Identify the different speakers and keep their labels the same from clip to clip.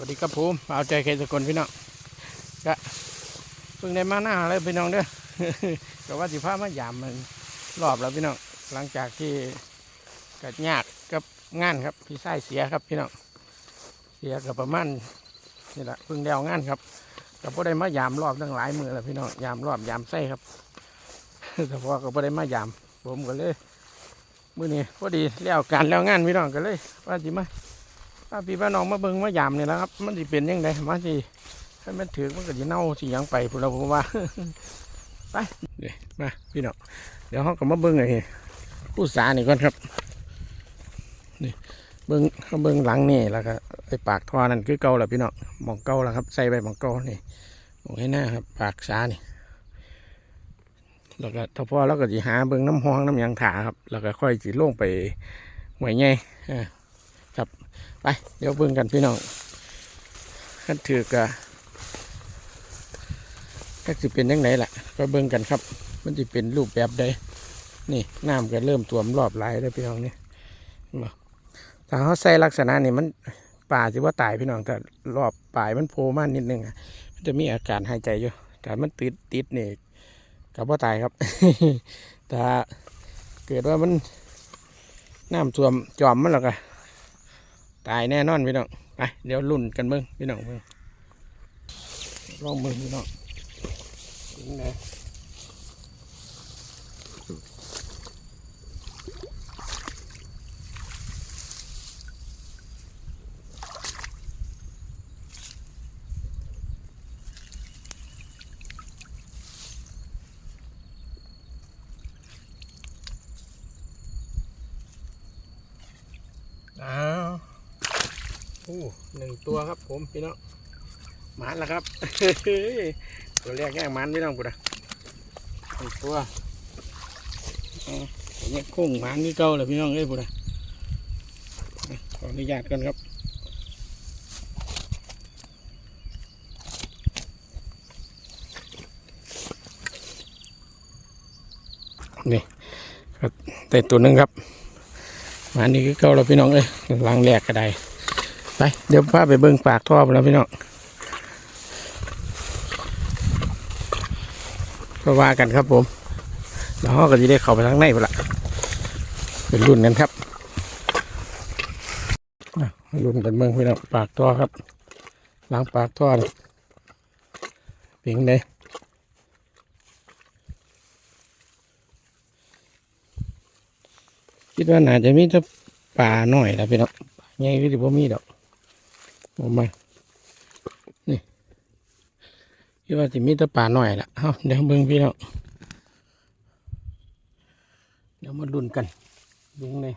Speaker 1: วัสดีครับผมเอาใจใครสักคนพี่น้องก็เพิ่งได้มาหน้าเลยพี่น้องเด้อก็ว่าสิพามายามมันรอบแล้วพี่น้องหลังจากที่กัดยากกับงานครับพี่ไส้เสียครับพี่น้องเสียกับประมาณนี่แหละเพิ่งได้เอางานครับก็บ่ได้มายามรอบตั้งหลายมือแล้วพี่น้องยามรอบยามไส้ครับแต่พอก็บ่ได้มายามผมก็เลย มือนี้พอดีแล้วการแล้วงานพี่น้องก็เลย ว่าสิมา ป้าพี่ป้าน้องมาเบิงมายามนี่แล้วครับ มันสิเป็นยังไงมาสิถ้ามันถือมันก็สิเน่าสิยังไปพวกเราผมว่าไปเดี๋ยวมาพี่น้องเดี๋ยวเขาก็มาเบิงไอ้ผู้สานี่ก่อนครับนี่เบิงเขาเบิงหลังนี่แล้วก็ไอ้ปากท่อนั่นคือเก่าแล้วพี่น้องหมองเก่าแล้วครับ ใส่ไปหมองเก่านี่มองให้หน้าครับ ปากสานี่แล้วก็ถ้าพอแล้วก็สิหาเบิ่งน้ำห้องน้ำยังถาครับ แล้วก็ค่อยสิลงไปไหวไงอ่า ไป เดี๋ยวเบิ่งกันพี่น้องขันถือกะก็สิเป็นยังไงล่ะ ก็เบิ่งกันครับ มันจะเป็นรูปแบบใดนี่น้ำก็เริ่มท่วมรอบไหลแล้วพี่น้องนี่เห็นบ่ถ้าเขาใส่ลักษณะนี่มันป่าสิว่าตายพี่น้องแต่รอบปลายมันโผล่มานิดนึงอะมันจะมีอาการหายใจอยู่แต่มันติดติดนี่กับว่าตายครับ แต่เกิดว่ามันน้ำท่วมจอมมันแล้วก็ ตายแน่นอนพี่น้องไปเดี๋ยวลุ่นกันเบิ้งพี่น้องเบิ้งลองเบิ้งพี่น้องถึงไหนอ้าว โอ้ หนึ่งตัวครับผมพี่น้องหมันแล้วครับ ตัวแรกแง่หมันพี่น้องกูนะหนึ่งตัวอ๋อตัวนี้คุ้งหมันนี่เก่าเลยพี่น้องเอ้ยกูนะขออนุญาตกันครับนี่ครับแต่ตัวหนึ่งครับมันนี่คือเก่าแล้วพี่น้องเอ้ยล้างแรกก็ได้ ไป เดี๋ยวพาไปเบิ่งปากท่อไปแล้วพี่น้องก็ว่ากันครับผมแล้วเราก็จะได้เข้าไปทางในไปละเป็นรุ่นกันครับรุ่นกันเบิ่งพี่น้องปากท่อครับล้างปากท่อนี่เพียงใดคิดว่าน่าจะมีแต่ปลาหน่อยแล้วพี่น้องปลาใหญ่ก็จะบ่มีดอก ออกมานี่คิดว่าสิมีแตะป่าหน่อยละเอาเดี๋ยวเบิ่งพี่น้องเดี๋ยวมาดุนกันเบิ่งเลย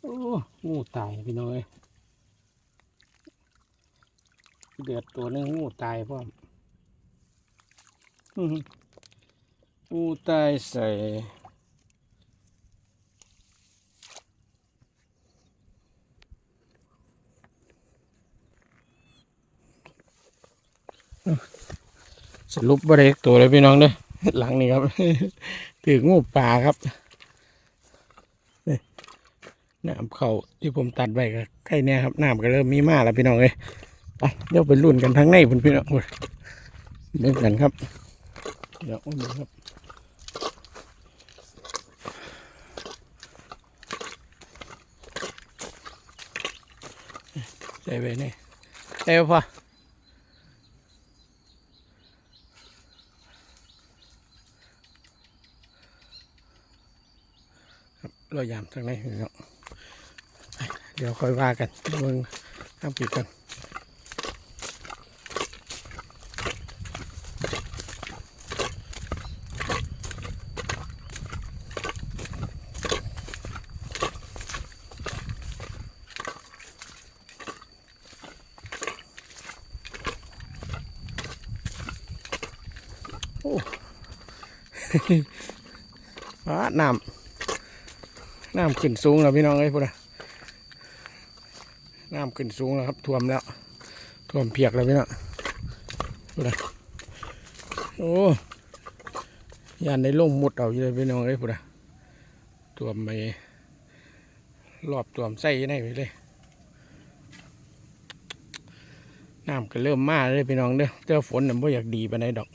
Speaker 1: โอ้งูตายพี่น้องเอ้ยเดือดตัวหนึงงูตายพร้อมอื้อหืองูตายใส่ สรุปบริเตัวเลยพี่น้องเด้อหลังนี้ครับถืองูป่าครับนี่น้ำเขาที่ผมตัดไว้ก็ใกล้เนี่ยครับน้ำก็เริ่มมีมาแล้วพี่น้องเลยไปเดี๋ยวไปรุ่นกันทั้งในบนพี่น้องพุ่นเบิ่งกันครับเดี๋ยวอาดูครับใส่ไปนี่ใส่ไปพอ รายามทางไหนเนาะไปเดี๋ยวค่อยว่ากันเบิ่งข้ามปีกกันโอ้ฟ้า น้ำขึ้นสูงแล้วพี่น้องเอ้ยพูดนะน้ำขึ้นสูงแล้วครับท่วมแล้วท่วมเพียกแล้วพี่น้องพูดนะโอ้ยานในล่มมุดเอาอยู่เลยพี่น้องเอ้ยพูดนะท่วมไปรอบท่วมไส้ในไปเลยน้ำก็เริ่มมาเลยพี่น้องเด้อเจ้าฝนน่ะบ่อยากดีไปานดอก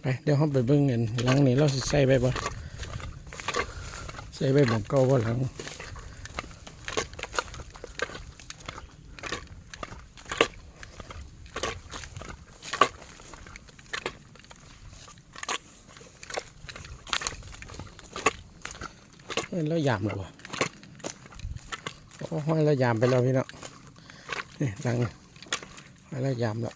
Speaker 1: ไปเดี๋ยวเราไปเบิ่งเงินหลังนี้เราใส่ไปบ่ ใส่ไปบ่เก่าบ่หลังเอ้ยแล้วยามแล้วบ่โอ้ห้อยแล้วยามไปแล้วพี่เน้องนี่หลังห้อยแล้วยามแล้ว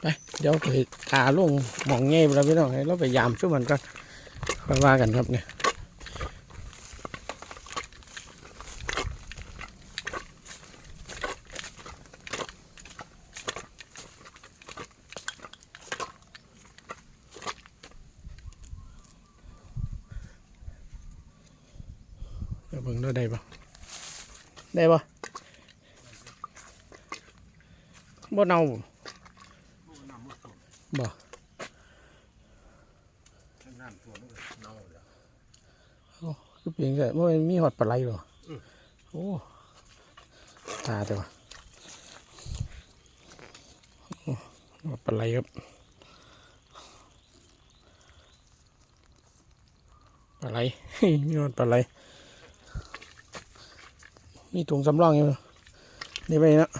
Speaker 1: ไป เดี๋ยวไปหาลุงหมองเงี้ยแล้วพี่น้องให้เราไปยามช่วยมันก่อนค่อยว่ากันครับเนี่ยเดี๋ยวเบิ่งเราได้ปะได้ปะบ่เน่าบ่ บ่
Speaker 2: น้ำท่วมมันก็เน่าแล้ว
Speaker 1: คือเพียงแต่ว่ามันมีหอดปลาไหลเหรออ
Speaker 2: ม
Speaker 1: โอ้ตาแต่ว่าโอ้หอดปลาไหลครับปลาไหลมีหอดปลาไหลมีถุงสำรองอยู่นี่ไปนะ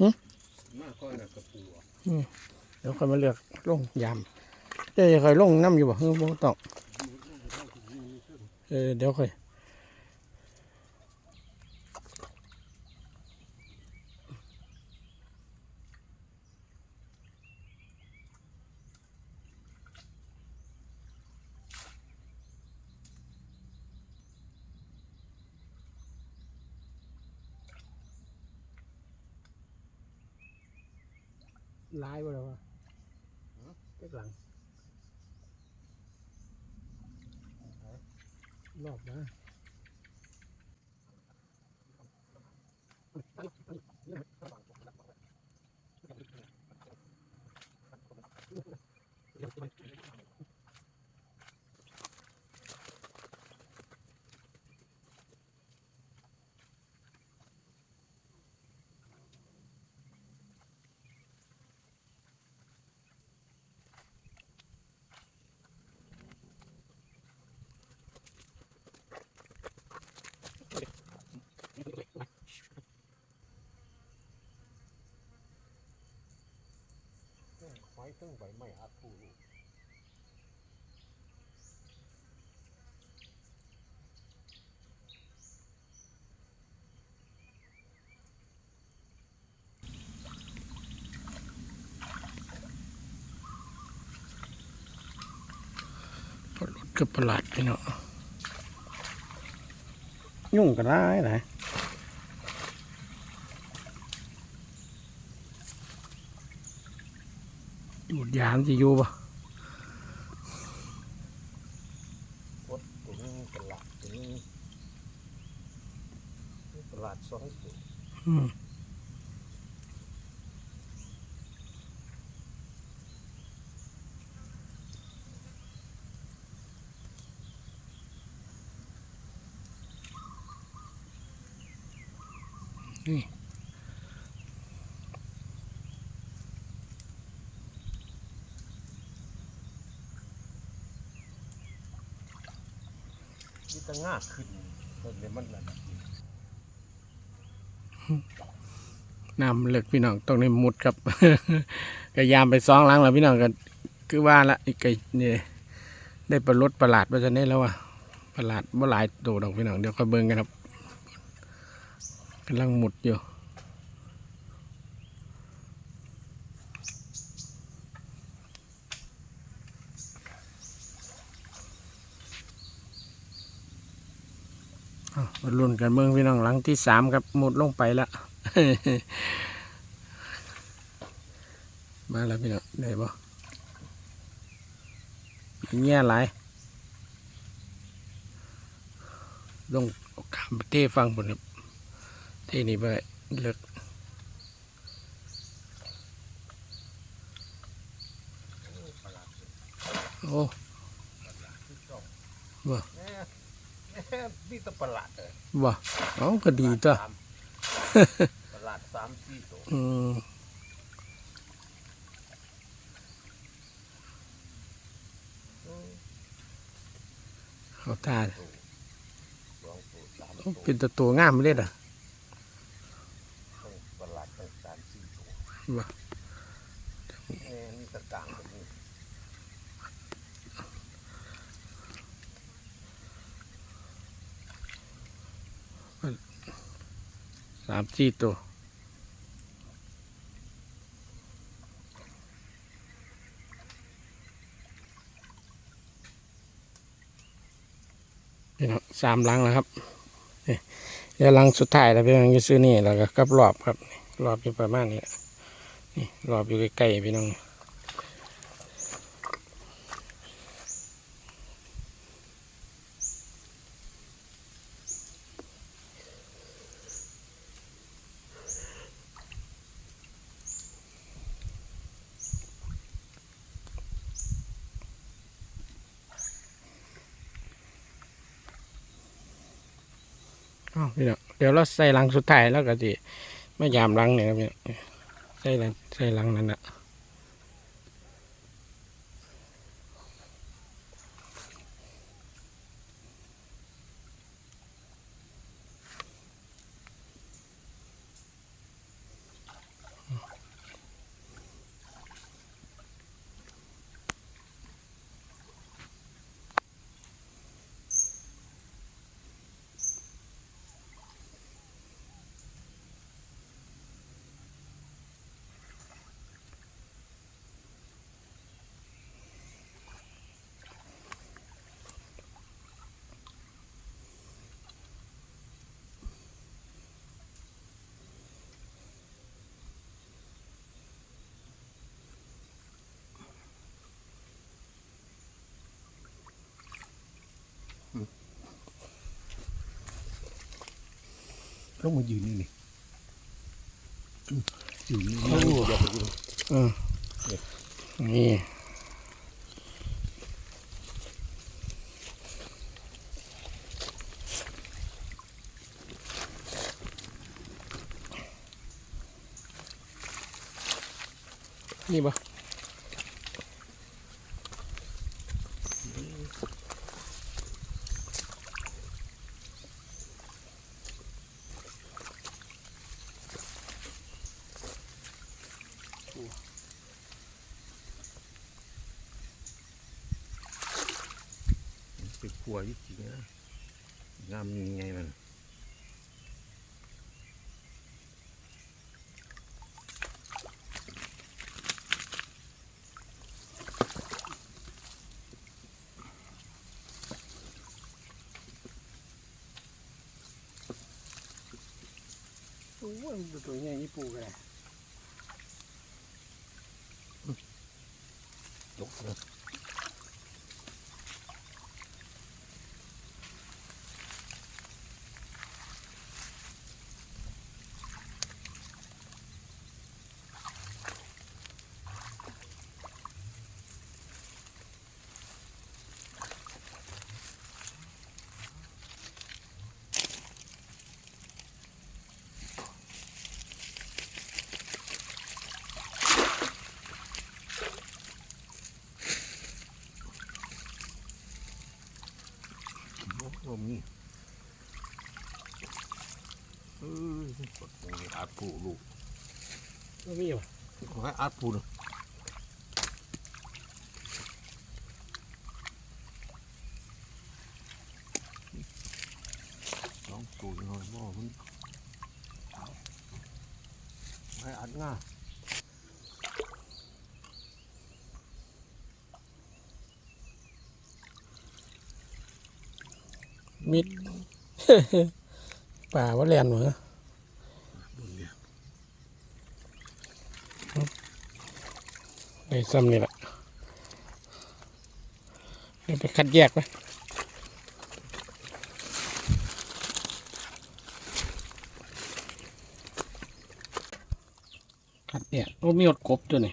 Speaker 1: หึ
Speaker 2: มากก็น่ะกระปูอะ
Speaker 1: เดี๋ยวค่อยมาเลือกลงยาม เดี๋ยวค่อยลงน้ำอยู่บ่เฮ้ยบ่ต้องเออเดี๋ยวค่อยลายบ่แล้ววะเจ็กหลัง รอบนะ
Speaker 2: หอยตึ้งใบไม้อัดปูลูก
Speaker 1: รถกับประหลาดพี่เนาะยุ่งกันร้ายไหน ยามจะอยู่ปะ
Speaker 2: พดตัวนึงตลาดตัวนึงตลาดสองตัว
Speaker 1: อืมนี่
Speaker 2: นี่จะง่าขึ้นต้นเลยมันนะ
Speaker 1: น้ำเลิกพี่น้องตรงนี้มุดครับก็ยามไปซองล้างแล้วพี่น้องก็คือว่าละอีกไก่นี่ยได้ประลดประหลาดว่าจะนี้แล้วว่ะประหลาดบ่หลายตัวดอกพี่น้องเดี๋ยวค่อยเบิ่งกันครับกำลังหมุดอยู่ มาลุ้นกันเบิ่งพี่น้องหลังที่สามครับหมดลงไปแล้วมาแล้วพี่น้องได้บ่เงี้ยหลายลงเอาขามเทฟังบนครับเทนี่ไปเลิกโอ้บ่
Speaker 2: แหม่แหม่มีแตะประหลาดเออ
Speaker 1: บ่เอ้าก็ดีตัว
Speaker 2: สามประหลาดสามสี่ตัว
Speaker 1: อืม
Speaker 2: อืม
Speaker 1: เอาตาเด้อ
Speaker 2: สองตัวสาม
Speaker 1: โอ้
Speaker 2: ตัว
Speaker 1: เป็นแตัวตัวงามเลยอะ
Speaker 2: ต้องประหลาดต้องสามสี่ตัว
Speaker 1: บ่
Speaker 2: แหม่มีแตะกลางตรงนี้
Speaker 1: สามสี่ตัวพี่น้องสามลังแล้วครับนี่เดี๋ยวหลังสุดท้ายแล้วพี่น้องจะซื้อนี่แล้วก็กับรอบครับรอบอยู่ประมาณนี้นี่รอบอยู่ใกล้ๆพี่น้อง พี่น้องเดี๋ยวเราใส่หลังสุดท้ายแล้วก็สิไม่ยามหลังเนี่ยครับพี่ใส่หลังใส่หลังนั่นแหละ
Speaker 2: ลงมายืนนี่นี่อืมยืนนี่
Speaker 1: โอ้
Speaker 2: อย่าไปยืน
Speaker 1: อืมนี่นี่ปะ
Speaker 2: เป็นขัวจริงๆนะงามยังไงมัน
Speaker 1: โอ้ยตัวใหญ่ยี่ปูกัน
Speaker 2: ยกนะ โอ้โหมีเอ้ยปวด หัวเลยอาดปูลูก
Speaker 1: ก็มีปะ
Speaker 2: ขอให้อาดปูนะสองตัวหน่อยบ่มันให้อัดง่า
Speaker 1: มิด ป่าว่าแลนเหรอ
Speaker 2: บนเนี่ย
Speaker 1: ไอซ้ำนี่แหละเดี๋ยวไปคัดแยกไปคัดแยกโอ้มีอดกบด้วนี่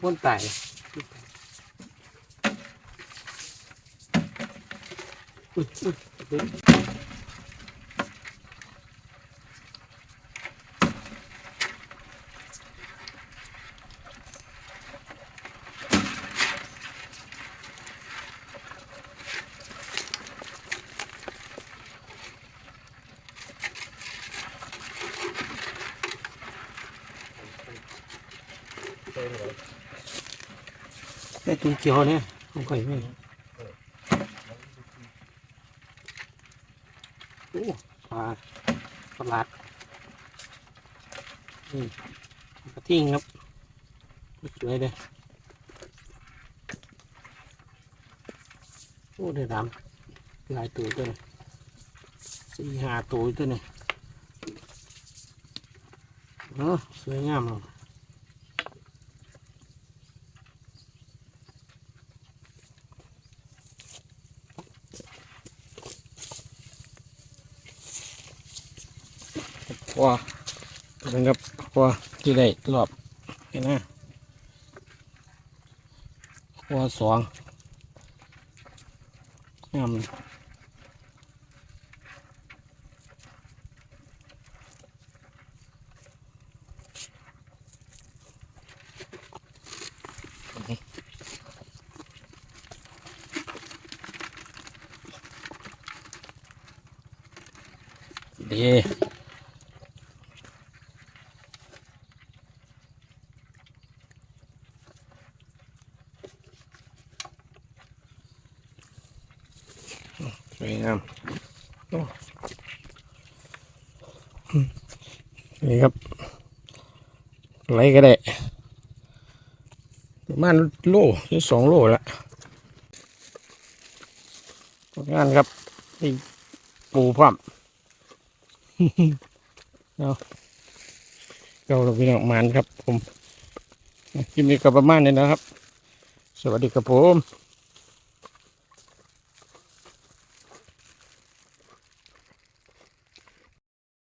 Speaker 1: พ้นไต่อุ้ยอุ้ยอุ้ย
Speaker 2: ตัวเขียวเนี่ยไม่ค่อยไม่โอ้ปลาปลาดอืมกระทิงครับสวยเลยโอ้ได้ดำหลายตัวตัวนี้สี่ห้าตัวตัวนี้เออสวยงามเลย
Speaker 1: ว่าเป็นกับว่าที่ได้รอบเห็นไหมว่าสองงามเลยดีสวยงามโอ้อืมนี่ครับไรก็ได้ประมาณโลหรือสองโลละผลงานครับนี่ปูพร้อมเอาเก้าเราพี่น้องมานครับผมคลิปนี้ก็ประมาณนี้นะครับ สวัสดีครับผม